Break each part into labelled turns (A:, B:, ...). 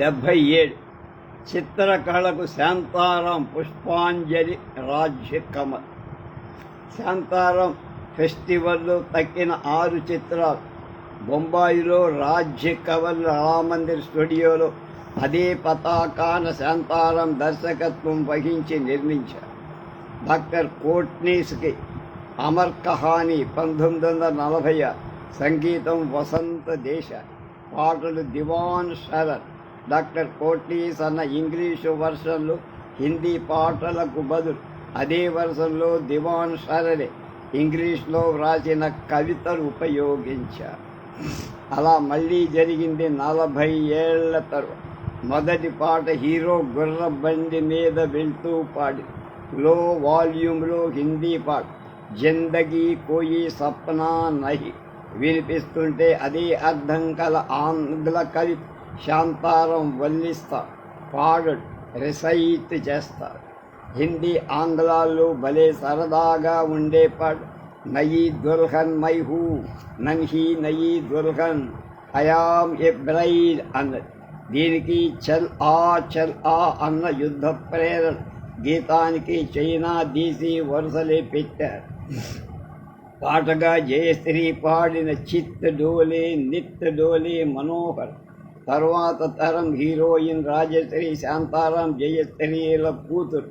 A: డెబ్భై ఏడు చిత్రకళకు శాంతారాం పుష్పాంజలి రాజ్య కమల్ శాంతారాం ఫెస్టివల్లో తక్కిన ఆరు చిత్రాలు. బొంబాయిలో రాజ్య కవల్ రామందిర్ స్టూడియోలో అదే పతాకాన శాంతారాం దర్శకత్వం వహించి నిర్మించారు. డాక్టర్ కోట్నీస్కి అమర్ కహాని పంతొమ్మిది వందల నలభై సంగీతం వసంత దేశ పాటలు దివాన్ శరత్. డాక్టర్ కోటీస్ అన్న ఇంగ్లీషు వర్షన్లు హిందీ పాటలకు బదులు అదే వర్షంలో దివాన్ శరడే ఇంగ్లీష్లో వ్రాసిన కవితలు ఉపయోగించారు. అలా మళ్ళీ జరిగింది నలభై ఏళ్ళ తర్వాత. మొదటి పాట హీరో గుర్ర బండి మీద వెళ్తూ పాడి లో వాల్యూమ్లో హిందీ పాట జిందగీ కోయి సప్నా నహి. వినిపిస్తుంటే అదే అర్థం కల ఆంగ్ల కవి శాంతారం వల్లిస్తా పాడడు రిసైట్ చేస్తారు హిందీ ఆంగ్లాల్లో భలే సరదాగా ఉండే పాడు నయీ దుల్హన్ మైహూ నన్హీ నయీ దుల్హన్ అయాం ఎ అన్నది దీనికి చల్ ఆ చల్ ఆ అన్న యుద్ధ ప్రేరణ. గీతానికి చైనా దీసి వరుసలే పెట్టారు. పాటగా జయశ్రీ పాడిన చిత్ డోలే నిత్ డోలే మనోహర్. తర్వాత తరం హీరోయిన్ రాజశ్రీ శాంతారాం జయశ్రీల కూతురు.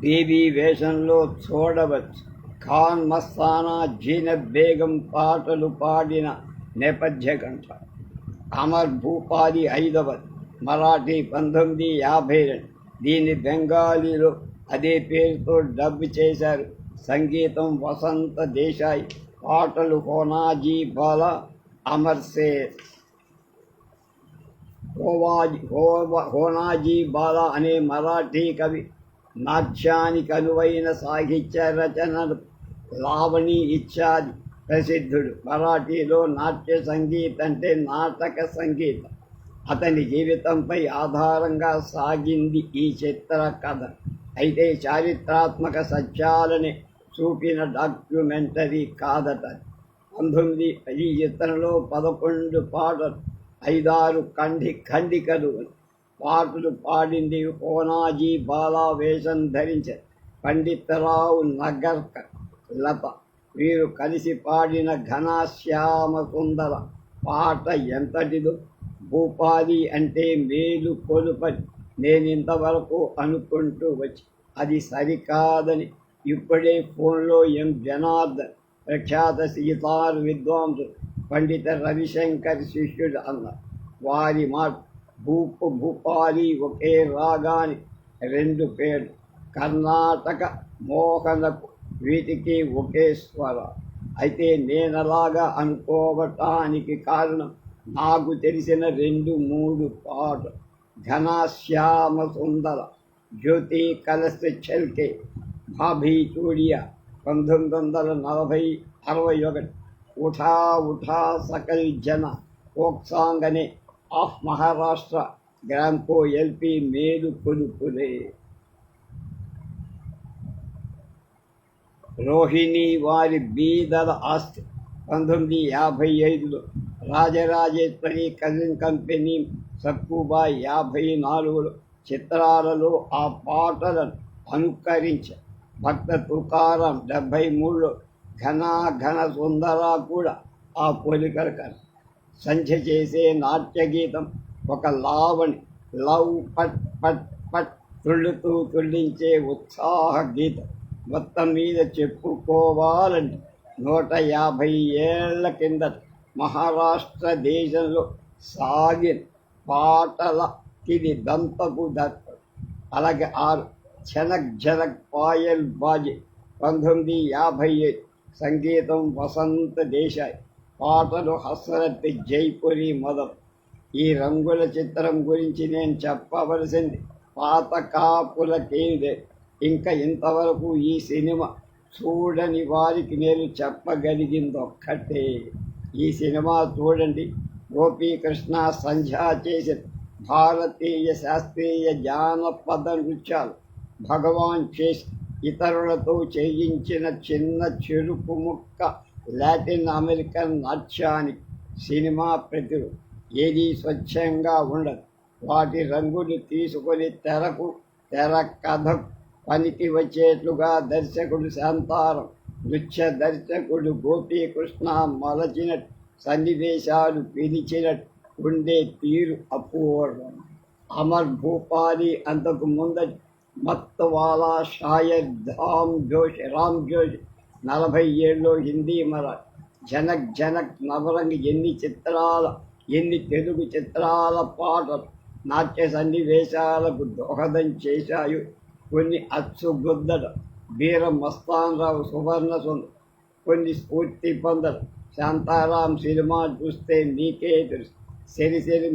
A: బేబీ వేషంలో చూడవచ్చు. ఖాన్ మస్తానా జీనత్ బేగం పాటలు పాడిన నేపథ్య గంట అమర్ భూపాలి హైదరాబాద్ మరాఠీ పంతొమ్మిది యాభై రెండు. దీన్ని బెంగాలీలో అదే పేరుతో డబ్ చేశారు. సంగీతం వసంత దేశాయ్. పాటలు హోనాజీ బాల అమర్ సేర్. హోవాజీ హోవ- హోనాజీ బాల అనే మరాఠీ కవి నాట్యానికి అనువైన సాహిత్య రచనలు లావణి ఇత్యాది ప్రసిద్ధుడు. మరాఠీలో నాట్య సంగీత అంటే నాటక సంగీతం. అతని జీవితంపై ఆధారంగా సాగింది ఈ చిత్ర కథ. అయితే చారిత్రాత్మక సత్యాలని చూపిన డాక్యుమెంటరీ కాదట. పంతొమ్మిది ఈ చిత్రంలో పదకొండు పాటలు ఐదారు కండి ఖండికలు పాటలు పాడింది కోనాజీ బాలా వేషం ధరించారు పండితరావు నగర్కర్ లత వీరు కలిసి పాడిన ఘనశ్యామ సుందర పాట ఎంతటిదో. భూపాలి అంటే మేలు కొలుపని నేను ఇంతవరకు అనుకుంటూ వచ్చి అది సరికాదని. ఇప్పుడే ఫోన్లో ఎం జనార్దన్ ప్రఖ్యాత సీతారు విద్వాంసుడు. పండిత రవిశంకర్ శిష్యుడు అన్న వారి మాట భూపు భూపాలి ఒకే రాగాని రెండు పేర్లు. కర్ణాటక మోహనకు వీటికి ఒకే స్వర. అయితే నేనలాగా అనుకోవటానికి కారణం నాకు తెలిసిన రెండు మూడు పాటలు. ఘనశ్యామ సుందర జ్యోతి కలశ చెల్కే భాభీ చూడియా పంతొమ్మిది వందల నలభై అరవై ఒకటి. ఉఠా ఉఠా సకల్ జన ఫోక్ అనే ఆఫ్ మహారాష్ట్ర గ్రాంకో ఎల్పి మేలు కొలుపులే రోహిణి వారి బీదల ఆస్తి పంతొమ్మిది యాభై ఐదులో రాజరాజేశ్వరి కజిన్ కంపెనీ సక్కుబా యాభై నాలుగులో చిత్రాలలో ఆ పాటలను అనుకరించ. భక్త తుకారం డెబ్భై మూడులో ఘనాఘన సుందర కూడా ఆ పోలికలు కల సంధ్య చేసే నాట్యగీతం ఒక లావణి లవ్ పట్ పట్ పట్ తుళ్ళుతూ తుళ్ళించే ఉత్సాహ గీతం మొత్తం మీద చెప్పుకోవాలంటే నూట యాభై ఏళ్ళ కిందట మహారాష్ట్ర దేశంలో సాగిన పాటల కిది దంతపు దత్త అలాగే ఆరు ఝనక్ ఝనక్ పాయల్ బాజీ పంతొమ్మిది యాభై ఏడు సంగీతం వసంత దేశాయ్. పాటలు హసరత్ జైపురి మదర్. ఈ రంగుల చిత్రం గురించి నేను చెప్పవలసింది పాత కాపులకేదే ఇంకా ఇంతవరకు ఈ సినిమా చూడని వారికి నేను చెప్పగలిగింది ఒక్కటే ఈ సినిమా చూడండి. గోపీకృష్ణ సంధ్యా చేసిన భారతీయ శాస్త్రీయ జానపద నృత్యాలు. భగవాన్ చేసి ఇతరులతో చేయించిన చిన్న చెరుపు ముక్క లాటిన్ అమెరికన్ నాట్యానికి సినిమా ప్రతిరూపం ఏది స్వచ్ఛంగా ఉండదు. వాటి రంగులు తీసుకొని తెరకు తెర కథ పనికి వచ్చేట్లుగా దర్శకుడు శాంతారం నృత్య దర్శకుడు గోపీకృష్ణ మలచినట్టు సన్నివేశాలు పిలిచినట్టు ఉండే తీరు అపూర్వం. అమర్ భూపాలి అంతకు ముందటి మత్తవాలా షాయర్ ధామ్ జోష్ రామ్ జోష్ నలభై ఏళ్ళు హిందీ మర జనక్ జనక్ నవరంగ్ ఎన్ని చిత్రాల ఎన్ని తెలుగు చిత్రాల పాటలు నాట్య సన్నివేశాలకు దోహదం చేశాయో కొన్ని అచ్చుగుద్దలు వీర మస్తాన్ రావు సువర్ణ సుందర్ కొన్ని స్ఫూర్తి పొందరు శాంతారాం సినిమా చూస్తే నీకే తెలుసు. సిరి సిరి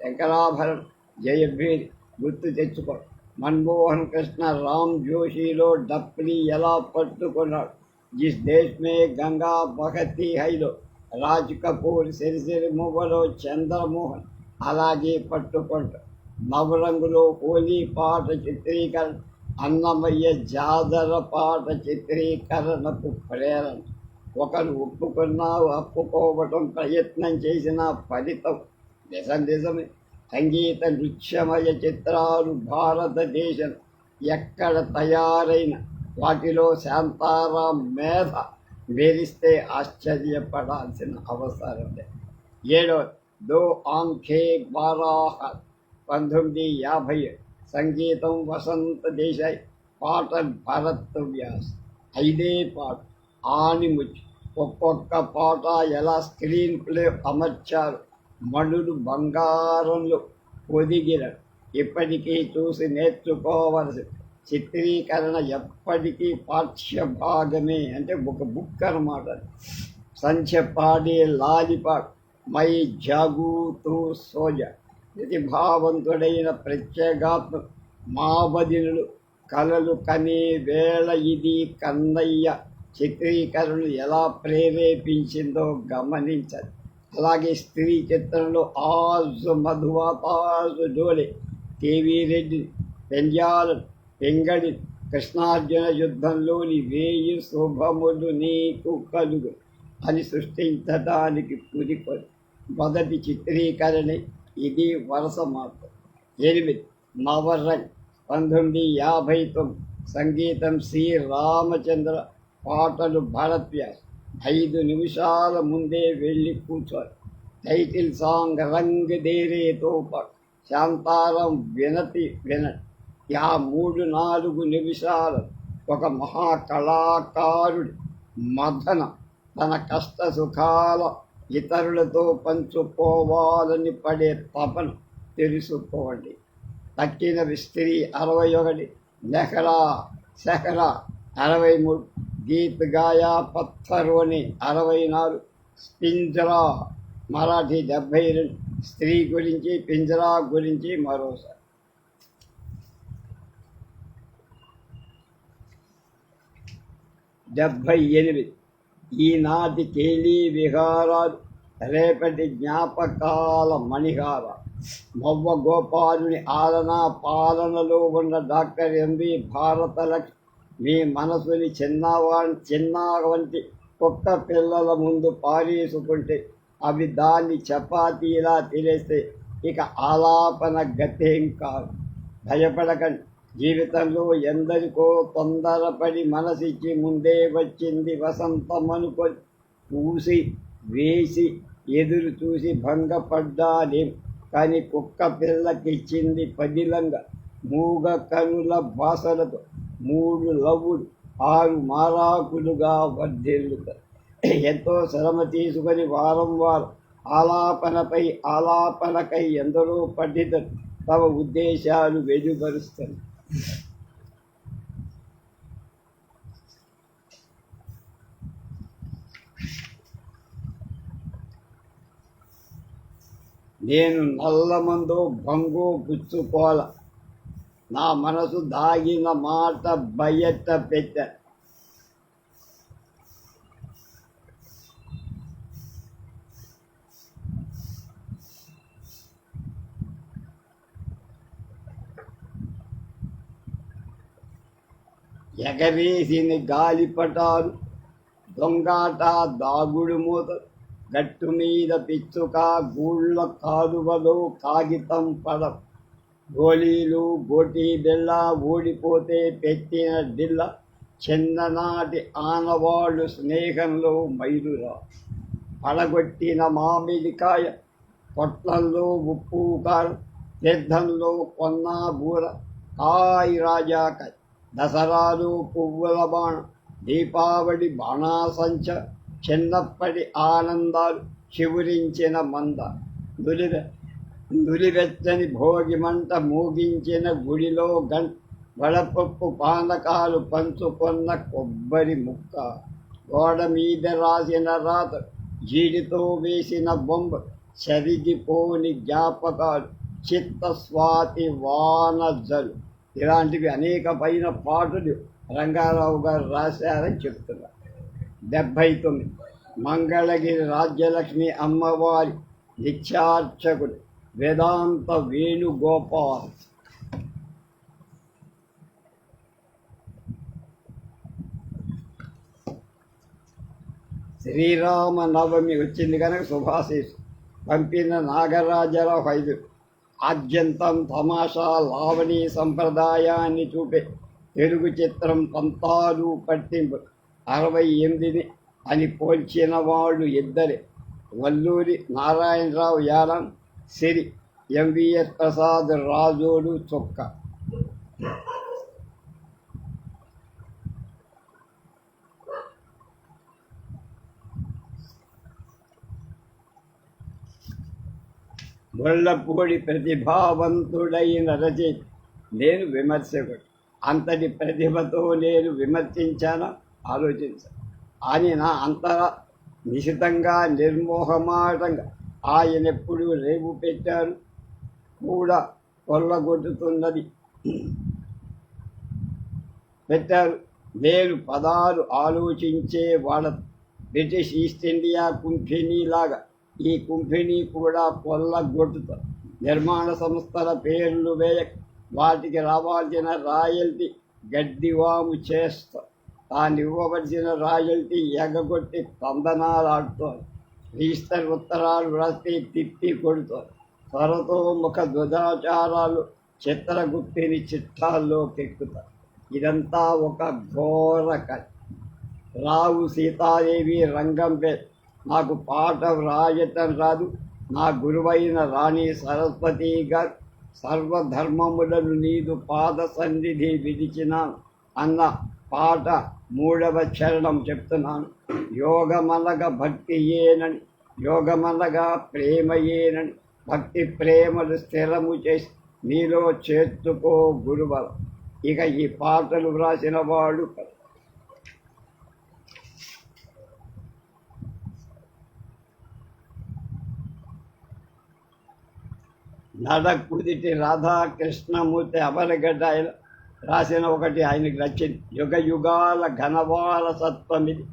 A: శంకరాభరణ్ జయభీర్ గుర్తు తెచ్చుకో మన్మోహన్ కృష్ణ రామ్ జోషిలో డప్లీ ఎలా పట్టుకున్నాడు? జిస్ దేశ్ మే గంగా బహతి హైలో. రాజ్ కపూర్ సిరిసిరి మువ్వలో చంద్రమోహన్. అలాగే పట్టుకుంటాడు నవరంగులో హోలీ పాట చిత్రీకరణ. అన్నమయ్య జాదర పాట చిత్రీకరణకు ప్రేరణ. ఒకరు ఒప్పుకున్నా ఒప్పుకోవటం ప్రయత్నం చేసిన ఫలితం. నిజం నిజమే. సంగీత నృత్యమయ చిత్రాలు భారతదేశం ఎక్కడ తయారైన వాటిలో శాంతారాం మేధ మెరిస్తే ఆశ్చర్యపడాల్సిన అవసరం లేదు. ఏడో దో ఆంఖే బారాహ పంతొమ్మిది యాభై సంగీతం వసంత దేశాయ్. పాట భరత్ వ్యాస్. ఐదే పాట. ఆనిముచ్చి ఒక్కొక్క పాట ఎలా స్క్రీన్ ప్లే అమర్చారు? మణులు బంగారంలో ఒదిగిన ఇప్పటికీ చూసి నేర్చుకోవలసి చిత్రీకరణ ఎప్పటికీ పాఠ్య భాగమే అంటే ఒక బుక్ అనమాట సంఖ్య పాడే లాలిపాట్ మై జాగూతూ సోజ. ప్రతిభావంతుడైన ప్రత్యేగాత్మ మాబదినులు కలలు కనే వేళ ఇది కన్నయ్య. చిత్రీకరణను ఎలా ప్రేరేపించిందో గమనించాలి అలాగే స్త్రీ చిత్రంలో ఆజు మధువాతాజు జోలి కేవీ రెడ్డి పెంజాల పెంగడి కృష్ణార్జున యుద్ధంలోని వేయి శుభములు నీకు కలుగు అని సృష్టించడానికి పురికొని మొదటి చిత్రీకరణ ఇది వరుస మాత్రం ఎనిమిది నవరంగ్ పంతొమ్మిది యాభై తొమ్మిది సంగీతం శ్రీ రామచంద్ర పాటలు భరత్ వ్యాస్ ఐదు నిమిషాల ముందే వెళ్ళి కూర్చోరు టైటిల్ సాంగ్ రంగ్ దేరే తోప. శాంతారం వినతి వినటి ఆ మూడు నాలుగు నిమిషాలు. ఒక మహాకళాకారుడి మదన. తన కష్ట సుఖాల ఇతరులతో పంచుకోవాలని పడే తపన తెలుసుకోండి. తక్కిన స్త్రీ అరవై ఒకటి. నెహరా సెహరా అరవై మూడు. గీత్ గాయా పత్తరోని అరవై నాలుగు పింజరా మరాఠీ డెబ్భై రెండు. స్త్రీ గురించి పింజరా గురించి మరోసారి. డెబ్భై ఎనిమిది. ఈనాటి కేలీ విహారాలు రేపటి జ్ఞాపకాల మణిహార. మొవ్వ గోపాలుని ఆలనా పాలనలో ఉన్న డాక్టర్ ఎంవి భారతలక్ష్మి మీ మనసుని చిన్నవా చిన్న వంటి కుక్క పిల్లల ముందు పారేసుకుంటే అవి దాన్ని చపాతీలా తినేస్తే ఇక ఆలాపన గతేం కాదు. భయపడకండి. జీవితంలో ఎందరికో తొందరపడి మనసిచ్చి ముందే వచ్చింది వసంతం అనుకొని చూసి వేసి ఎదురు చూసి భంగపడ్డాలి కానీ కుక్క పిల్లకిచ్చింది పదిలంగా మూగ కనుల భాషలతో మూడు లవ్వులు ఆరు మారాకులుగా వర్ధిల్లుతారు ఎంతో శ్రమ తీసుకొని వారం వారం ఆలాపనపై ఆలాపనకై ఎందరో పండితులు తమ ఉద్దేశాలు వెలువరుస్తారు. నేను నల్లమందో బంగో పుచ్చుకోల నా మనసు దాగిన మాట బయట పెట్ట. ఎగరేసిన గాలిపటాలు దొంగాట దాగుడు మూత గట్టు మీద పిచ్చుక గూళ్ళ కాలువలో కాగితం పడం గోళీలు గోటీ బిళ్ళ ఊడిపోతే పెట్టిన దిల్ల చిన్ననాటి ఆనవాళ్ళు స్నేహంలో మైలురా. పడగొట్టిన మామిడికాయ పొట్లంలో ఉప్పు కారం తీర్థంలో కొన్న బూర కాయ రాజాకాయ దసరాలు పువ్వుల బాణం దీపావళి బాణాసంచ చిన్నప్పటి ఆనందాలు చివురించిన మంద దులిద నులివెచ్చని భోగిమంట మూగించిన గుడిలో గం వడపప్పు పానకాలు పంచుకొన్న కొబ్బరి ముక్క. గోడ మీద రాసిన రాత జీడితో వేసిన బొమ్మ చరిగిపోని జ్ఞాపకాలు చిత్త స్వాతి వానజలు. ఇలాంటివి అనేకమైన పాటలు రంగారావు గారు రాశారని చెప్తున్నారు డెబ్భై తొమ్మిది. మంగళగిరి రాజ్యలక్ష్మి అమ్మవారి నిత్యార్చకుడు వేదాంత వేణుగోపాల్ శ్రీరామ నవమి వచ్చింది కనుక శుభాశీసు పంపిన నాగరాజరావు ఐదు ఆద్యంతం తమాషా లావణి సంప్రదాయాన్ని చూపే. తెలుగు చిత్రం పంతాలు పట్టింపు. అరవై ఎనిమిదిని అని పోల్చిన వాళ్ళు ఇద్దరే. వల్లూరి నారాయణరావు యాలం. సిరి ఎంవిఎస్ ప్రసాద్ రాజోడు చొక్క గొల్లపూడి ప్రతిభావంతుడైన రచయిత నేను విమర్శకుడు అంతటి ప్రతిభతో నేను విమర్శించానా ఆలోచించాను ఆయన అంతర నిశితంగా నిర్మోహమాటంగా ఆయన ఎప్పుడు రేపు పెట్టారు కూడా కొల్లగొట్టుతున్నది. పెట్టారు. నేను పదాలు ఆలోచించే వాళ్ళ బ్రిటిష్ ఈస్ట్ ఇండియా కుంఫినీలాగా ఈ కుంఫినీ కూడా కొల్లగొట్టుత నిర్మాణ సంస్థల పేర్లు వేయ వాటికి రావాల్సిన రాయల్టీ గడ్డివాము చేస్తా తాను ఇవ్వవలసిన రాయల్టీ ఎగగొట్టి తందనాలాడుతారు రిజిస్టర్ ఉత్తరాలు వ్రాస్తే తిప్పి కొడుతారు త్వరతో ముఖ ధ్వజాచారాలు చిత్రగుప్తిని చిట్టాల్లోకెక్కుతారు ఇదంతా ఒక ఘోర కథ. రావు సీతాదేవి రంగంపై నాకు పాట వ్రాయటం రాదు. నా గురువైన రాణి సరస్వతి గారు సర్వధర్మములను నీదు పాద సన్నిధి విడిచిన అన్న పాట మూడవ చరణం చెప్తున్నాను. యోగమనగా భక్తి ఏనని యోగమనగా ప్రేమ ఏనని భక్తి ప్రేమలు స్థిరము చేసి నీలో చేర్చుకో గురువల ఇక ఈ పాటలు వ్రాసిన వాడు నడ కుదిటి రాధాకృష్ణమూర్తి అమరగడ్డ రాసిన ఒకటి ఆయనకి నచ్చింది. యుగ యుగాల ఘనవారసత్వమిది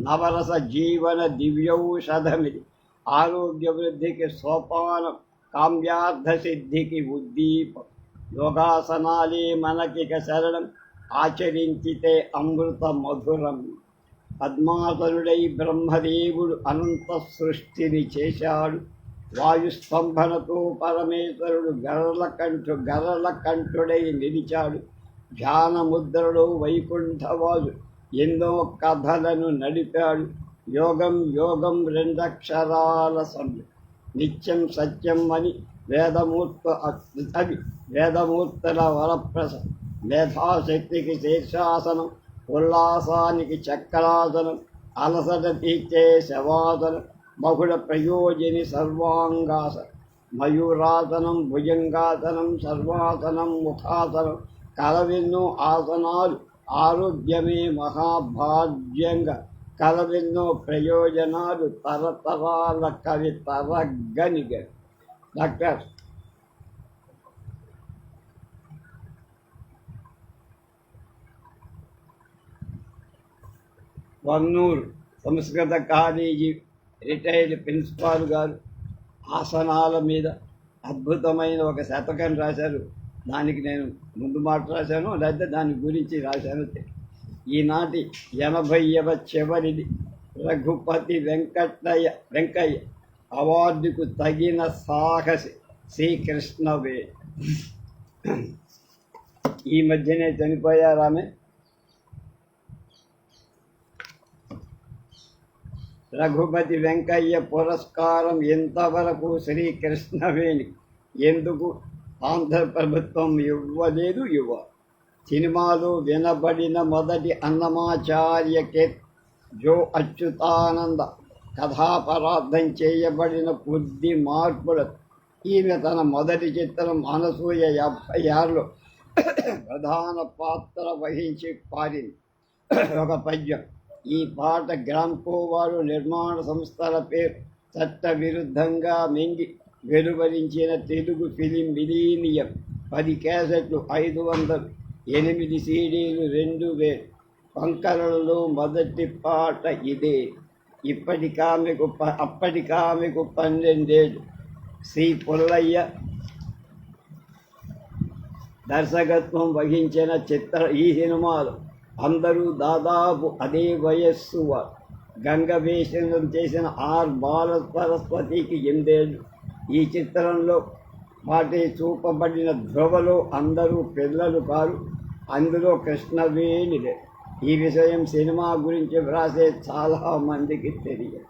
A: నవరస జీవన దివ్యౌషధమిది. ఆరోగ్య వృద్ధికి సోపానం కామ్యార్థ సిద్ధికి ఉద్దీపం. యోగాసనాలే మనకిక శరణం ఆచరించితే అమృత మధురం. పద్మాసనుడై బ్రహ్మదేవుడు అనంత సృష్టిని చేశాడు. వాయుస్తంభనతో పరమేశ్వరుడు గరల కంఠు గరల కంఠుడై నిలిచాడు. ధ్యాన ముద్రలో ఎన్నో కథలను నడిపాడు. యోగం యోగం రెండక్షరాల సభ్యు నిత్యం సత్యం అని వేదమూర్త అవి వేదమూర్తుల వరప్రస మేధాశక్తికి శీర్షాసనం ఉల్లాసానికి చక్రాసనం అలసట తీర్చే శవాసనం బహుళ ప్రయోజని సర్వాంగాసనం మయూరాసనం భుజంగాసనం సర్వాసనం ముఖాసనం కలవెన్నో ఆసనాలు ఆరోగ్యమే మహాభాగ్యంగా. కలవెన్నో ప్రయోజనాలు తరతరాల కవి తరగనిగ. డాక్టర్. వన్నూరు సంస్కృత కాలేజీ రిటైర్డ్ ప్రిన్సిపాల్ గారు ఆసనాల మీద అద్భుతమైన ఒక శతకం రాశారు. దానికి నేను ముందు మాట రాశాను లేకపోతే దాని గురించి రాశాను. ఈనాటి ఎనభైవ చివరిది రఘుపతి వెంకటయ్య వెంకయ్య అవార్డుకు తగిన సాహసి శ్రీకృష్ణవే. ఈ మధ్యనే చనిపోయారు ఆమె. రఘుపతి వెంకయ్య పురస్కారం ఎంతవరకు శ్రీకృష్ణవేణి? ఎందుకు ఆంధ్ర ప్రభుత్వం ఇవ్వలేదు ఇవ్వ సినిమాలో వినబడిన మొదటి అన్నమాచార్య కే. జో. అచ్యుతానంద కథాపరార్థం చేయబడిన కొద్ది మార్పుల ఈమె తన మొదటి చిత్రం అనసూయ యాభై ఆరులో ప్రధాన పాత్ర వహించి పాడింది ఒక పద్యం. ఈ పాట గ్రామ్కో వారు నిర్మాణ సంస్థల పేరు చట్ట విరుద్ధంగా మింగి వెలువరించిన తెలుగు ఫిలిం మిలీనియం పది క్యాసెట్లు ఐదు వందలు ఎనిమిది సీడీలు రెండు వేలు. పంకలలో మొదటి పాట ఇదే. ఇప్పటికామెకు ప అప్పటికామెకు పన్నెండేళ్ళు. శ్రీ పుల్లయ్య దర్శకత్వం వహించిన చిత్ర ఈ సినిమాలో అందరూ దాదాపు అదే వయస్సు వారు. గంగ వేషణం చేసిన ఆర్ బాల సరస్వతికి ఎనిమిదేళ్ళు. ఈ చిత్రంలో వాటి చూపబడిన ధ్రువలు అందరూ పిల్లలు కారు అందులో కృష్ణవేణిలే. ఈ విషయం సినిమా గురించి వ్రాసే చాలా మందికి తెలియదు.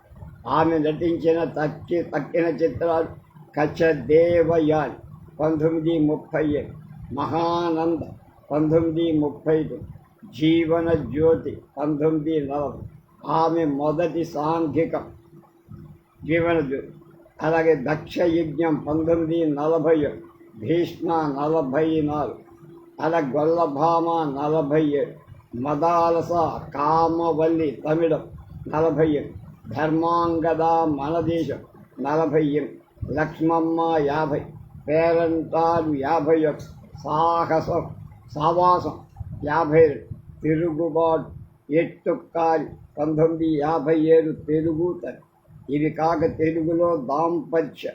A: ఆమె నటించిన తక్కి తక్కిన చిత్రాలు కచ్చ పంతొమ్మిది ముప్పై ఏడు. మహానంద పంతొమ్మిది ముప్పై జీవన జ్యోతి పంతొమ్మిది నలభై. ఆమె మొదటి సాంఘికం. జీవన జ్యోతి. అలాగే దక్ష యజ్ఞం పంతొమ్మిది నలభై భీష్మ నలభై నాలుగు అలా గొల్లభామ నలభై ఏడు మదాలస కామవల్లి తమిళం నలభై ఏడు ధర్మాంగద మనదేశం నలభై ఎనిమిది లక్ష్మమ్మ యాభై పేరంటారు యాభై ఒకటి సాహసం సావాసం యాభై రెండు తిరుగుబాటు ఎట్టుక్కారి పంతొమ్మిది యాభై ఏడు తెలుగు తల్లి. ఇవి కాక తెలుగులో దాంపత్య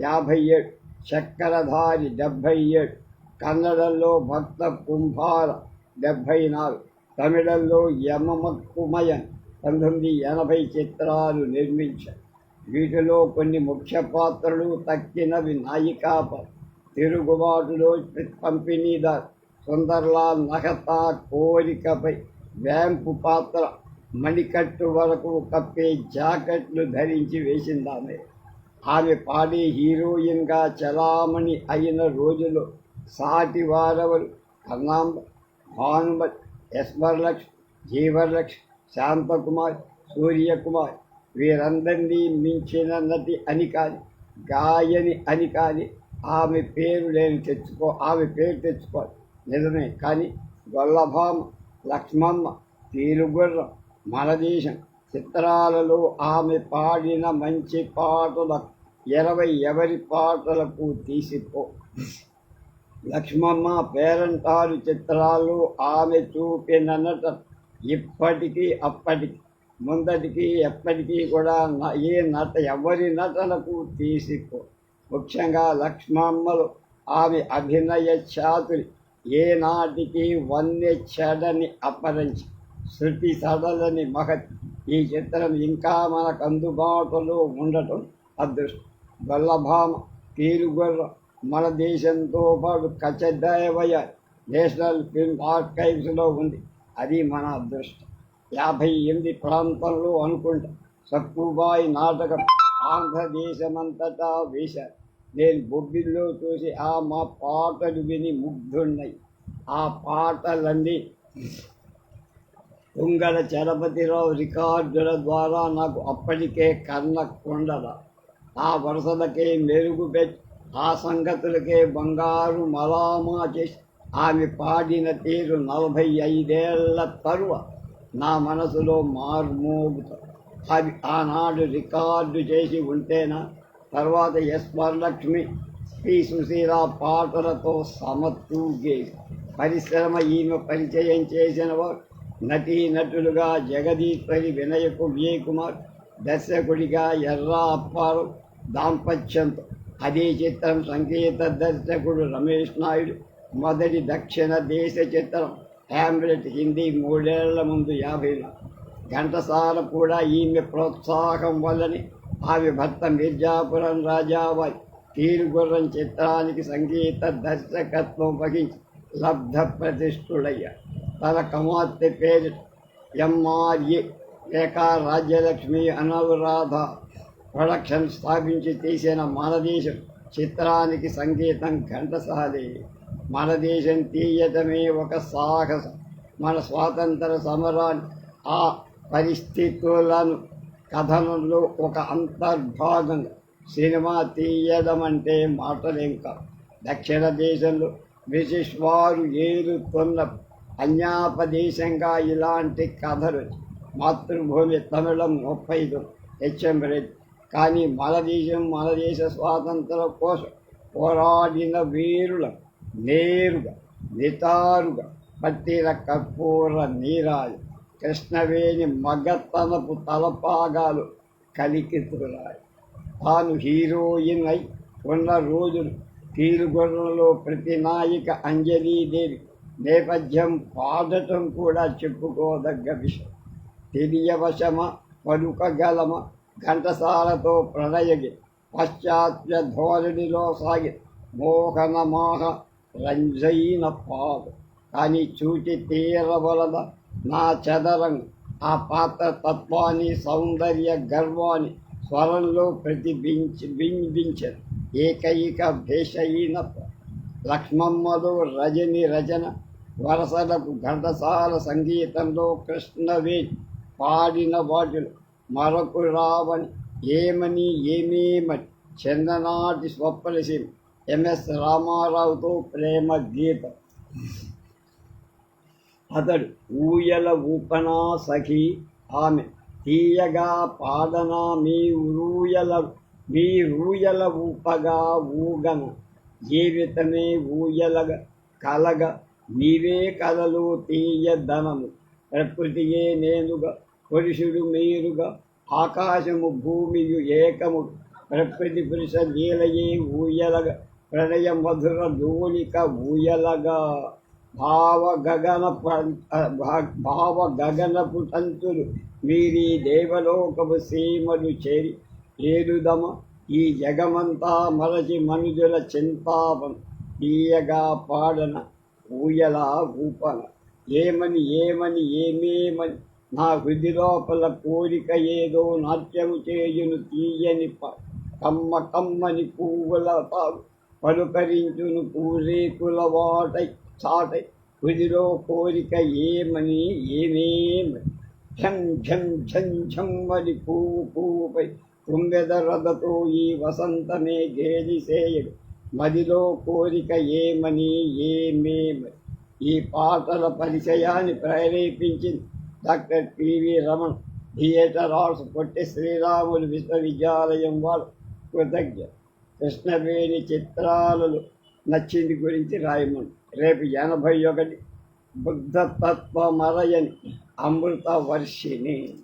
A: యాభై ఏడు చక్రధారి డెబ్భై ఏడు కన్నడంలో భక్త కుంభార డెబ్భై నాలుగు తమిళంలో యమమక్కుమయన్ పంతొమ్మిది ఎనభై చిత్రాలు నిర్మించారు. వీటిలో కొన్ని ముఖ్య పాత్రలు తక్కినవి నాయికాప తిరుగుబాటులో పంపిణీదార్ సుందర్లాల్ నహతా కోరికపై వ్యాంపు పాత్ర మణికట్టు వరకు కప్పే జాకెట్లు ధరించి వేసిందామె. ఆమె పాడే హీరోయిన్గా చలామణి అయిన రోజులు సాటి వారెవరు కర్ణాంబ భానుమతి ఎస్వరలక్ష్మి జీవర్లక్ష్ శాంతకుమార్ సూర్యకుమార్ వీరందరినీ మించిన నటి అని కాని గాయని అని కాని ఆమె పేరు నేను తెచ్చుకో ఆమె పేరు తెచ్చుకోవాలి. నిజమే కానీ గొల్లభామ లక్ష్మమ్మ తీరుగుర్రం మనదేశం చిత్రాలలో ఆమె పాడిన మంచి పాటల ఇరవై ఎవరి పాటలకు తీసిపో. లక్ష్మమ్మ పేరంటారు చిత్రాలు ఆమె చూపిన నట ఇప్పటికీ అప్పటికి ముందటికి ఎప్పటికీ కూడా ఏ నట ఎవరి నటనకు తీసిపో. ముఖ్యంగా లక్ష్మమ్మలు ఆమె అభినయ చాతురి ఏనాటికి వన్య చెడని అపరించి శృతి సడలని మహత్. ఈ చిత్రం ఇంకా మనకు అందుబాటులో ఉండటం అదృష్టం. గొల్లభామ తీరుగుర్ర మన దేశంతో పాటు కచదేవయ నేషనల్ ఫిల్మ్ ఆర్కైవ్స్లో ఉంది. అది మన అదృష్టం. యాభై ఎనిమిది ప్రాంతంలో అనుకుంటా. సక్కుబాయి నాటకం ఆంధ్రదేశమంతటా వేశారు. నేను బొబ్బిల్లో చూసి ఆ మా పాటలు విని ముగ్ధున్నాయి ఆ పాటలన్నీ తుంగల చలపతిరావు రికార్డుల ద్వారా నాకు అప్పటికే కర్ణ కొండల. ఆ వరుసలకే మెరుగు పెట్టి ఆ సంగతులకే బంగారు మలామా చేసి ఆమె పాడిన తీరు నలభై ఐదేళ్ళ తరువ నా మనసులో మార్మోగుత. అవి ఆనాడు రికార్డు చేసి ఉంటేనా? తర్వాత ఎస్ వరలక్ష్మి శ్రీ సుశీల పాటలతో సమతూగే. పరిశ్రమ ఈమె పరిచయం చేసిన వారు నటీ నటులుగా జగదీశ్వరి వినయకు విజయ్ కుమార్ దర్శకుడిగా ఎర్రా అప్పారు దాంపత్యంతో అదే చిత్రం సంగీత దర్శకుడు రమేష్ నాయుడు మొదటి దక్షిణ దేశ చిత్రం హ్యామ్లెట్ హిందీ మూడేళ్ళ ముందు యాభైలో. ఘంటసాల కూడా ఈమె ప్రోత్సాహం వల్లని ఆమె భర్త మిర్జాపురం రాజావారి తీరుగుర్రం చిత్రానికి సంగీత దర్శకత్వం వహించి లబ్ధ ప్రతిష్ఠుడయ్యాడు తన కుమార్తె పేరు ఎంఆర్ఏ లేక రాజ్యలక్ష్మి అనురాధ ప్రొడక్షన్ స్థాపించి తీసిన మనదేశం చిత్రానికి సంగీతం ఘంటసాలి. మనదేశం తీయటమే ఒక సాహసం. మన స్వాతంత్ర సమరాన్ని ఆ పరిస్థితులను కథనంలో ఒక అంతర్భాగం. సినిమా తీయడం అంటే మాటలేం కాదు. దక్షిణ దేశంలో బ్రిటిష్ వారు ఏలుతున్న అన్యాపదేశంగా ఇలాంటి కథలు మాతృభూమి తమిళం ముప్పై హెచ్ఎం రెడ్డి కానీ మన దేశం మన దేశ స్వాతంత్రం కోసం పోరాడిన వీరుల నేరుగా నిటారుగా పట్టిన కర్పూర నీరాలు కృష్ణవేణి మగతనపు తలపాగాలు కలికితురాయి. తాను హీరోయిన్ అయి ఉన్న రోజులు తీరుగుర్రంలో ప్రతి నాయిక అంజలీదేవి నేపథ్యం పాడటం కూడా చెప్పుకోదగ్గ విషయం. తెలియవశమ పలుకగలమ ఘంటసాలతో ప్రణయగి పాశ్చాత్య ధోరణిలో సాగి మోహనమాహ రంజైన పాదు. కానీ చూచి తీరవలద నా చదరం ఆ పాత్ర తత్వాన్ని సౌందర్య గర్వాన్ని స్వరంలో ప్రతిబించి బింబించదు. ఏకైక భేషయిన లక్ష్మమ్మలో రజని రచన వరసలకు ఘటసాల సంగీతంలో కృష్ణవే పాడిన వాటిలో మరకు రావని ఏమని ఏమేమని చందనాటి స్వప్నసీమ ఎంఎస్ రామారావుతో ప్రేమ గీత. అతడు ఊయల ఊపనా సఖి. ఆమె తీయగా పాడనా మీ ఊయల మీ ఊయల ఊపగా ఊగన. జీవితమే ఊయలగ కలగ నీవే కలలు తీయదనము ప్రకృతియే నేనుగా పురుషుడు మీరుగా ఆకాశము భూమియు ఏకము. ప్రకృతి పురుష నీలయే ఊయలగా ప్రణయ మధుర ధూళిక ఊయలగా. భావ గగన భావ గగనపు తంతులు మీరీ దేవలోకపు సీమలు చేరి ఏలుదమ ఈ జగమంతా మరచి మనుజుల చింతాపం. తీయగా పాడన ఊయలా ఊపన ఏమని ఏమని ఏమేమని నా హృది లోపల కోరిక ఏదో నాట్యము చేయును తీయని ప కమ్మ కమ్మని పువ్వుల తాగు పలుకరించును పూరేకుల వాటై చాటై. హృదిలో కోరిక ఏమని ఏమేమని. ఝం ఝం ఝం ఝం అని పువ్వు పువ్వుపై కుంబెదరదతో ఈ వసంతమే గేలిసేయడు. మదిలో కోరిక ఏమని ఏమేమి ఈ పాటల పరిచయాన్ని ప్రేరేపించింది doctor P V Ramana theatre arts Potti Sreeramulu విశ్వవిద్యాలయం వారు కృతజ్ఞ. కృష్ణవేణి చిత్రాలలో నచ్చింది గురించి రాయమని. రేపు ఎనభై ఒకటి బుద్ధతత్వమరయని అమృత వర్షిణి.